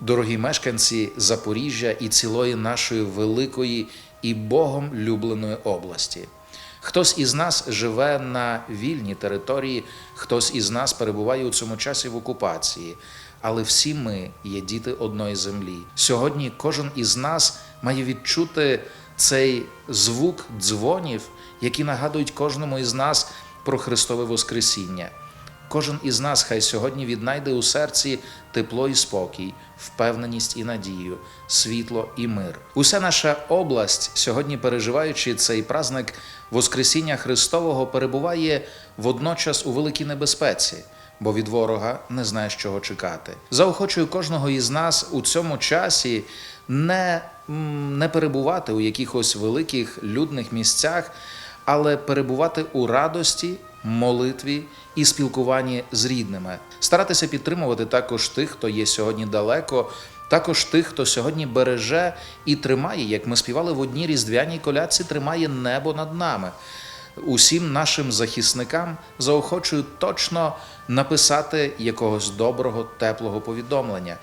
Дорогі мешканці Запоріжжя і цілої нашої великої і Богом любленої області. Хтось із нас живе на вільній території, хтось із нас перебуває у цьому часі в окупації, але всі ми є діти одної землі. Сьогодні кожен із нас має відчути цей звук дзвонів, які нагадують кожному із нас про Христове Воскресіння. Кожен із нас хай сьогодні віднайде у серці тепло і спокій, впевненість і надію, світло і мир. Уся наша область, сьогодні переживаючи цей праздник Воскресіння Христового, перебуває водночас у великій небезпеці, бо від ворога не знає, чого чекати. Заохочую кожного із нас у цьому часі не, не перебувати у якихось великих людних місцях, але перебувати у радості, молитві і спілкуванні з рідними, старатися підтримувати також тих, хто є сьогодні далеко, також тих, хто сьогодні береже і тримає, як ми співали в одній різдвяній колядці, тримає небо над нами. Усім нашим захисникам заохочую точно написати якогось доброго, теплого повідомлення.